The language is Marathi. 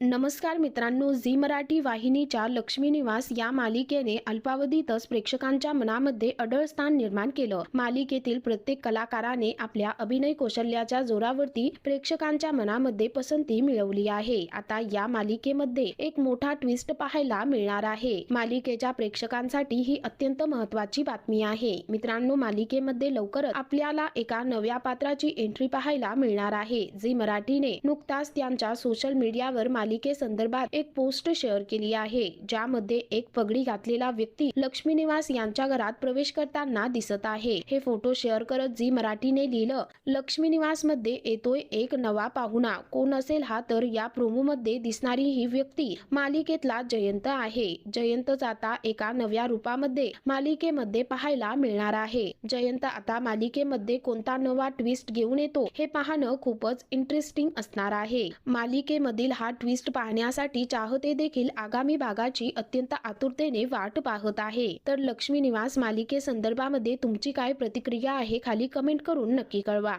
नमस्कार मित्रांनो झी मराठी वाहिनीच्या लक्ष्मी निवास या मालिकेने अल्पावधीतच प्रेक्षकांच्या मनामध्ये अडळ स्थान निर्माण केलं. मालिकेतील प्रत्येक कलाकाराने आपल्या अभिनय कौशल्याच्या जोरावरती प्रेक्षकांच्या मनामध्ये पसंती मिळवली आहे. आता या मालिकेमध्ये एक मोठा ट्विस्ट पाहायला मिळणार आहे. मालिकेच्या प्रेक्षकांसाठी ही अत्यंत महत्वाची बातमी आहे. मित्रांनो मालिकेमध्ये लवकरच आपल्याला एका नव्या पात्राची एंट्री पाहायला मिळणार आहे. झी मराठीने नुकताच त्यांच्या सोशल मीडियावर मालिकेसंदर्भात एक पोस्ट शेअर केली आहे ज्यामध्ये एक पगडी घातलेला व्यक्ती लक्ष्मी निवास यांच्या घरात प्रवेश करताना दिसत आहे. हे फोटो शेअर करत झी मराठीने लिहिलं लक्ष्मी निवासमध्ये येतोय एक नवा पाहुणा. कोण असेल हा तर या प्रोमो मध्ये दिसणारी ही व्यक्ती मालिकेतला जयंत आहे. जयंतच आता एका नव्या रूपामध्ये मालिकेमध्ये पाहायला मिळणार आहे. जयंत आता मालिकेमध्ये कोणता नवा ट्विस्ट घेऊन येतो हे पाहणं खूपच इंटरेस्टिंग असणार आहे. मालिकेमधील हा ट्विस्ट पाहण्यासाठी चाहते देखील आगामी भागाची अत्यंत आतुरतेने वाट पाहत आहे. तर लक्ष्मी निवास मालिके संदर्भामध्ये तुमची काय प्रतिक्रिया आहे खाली कमेंट करून नक्की कळवा.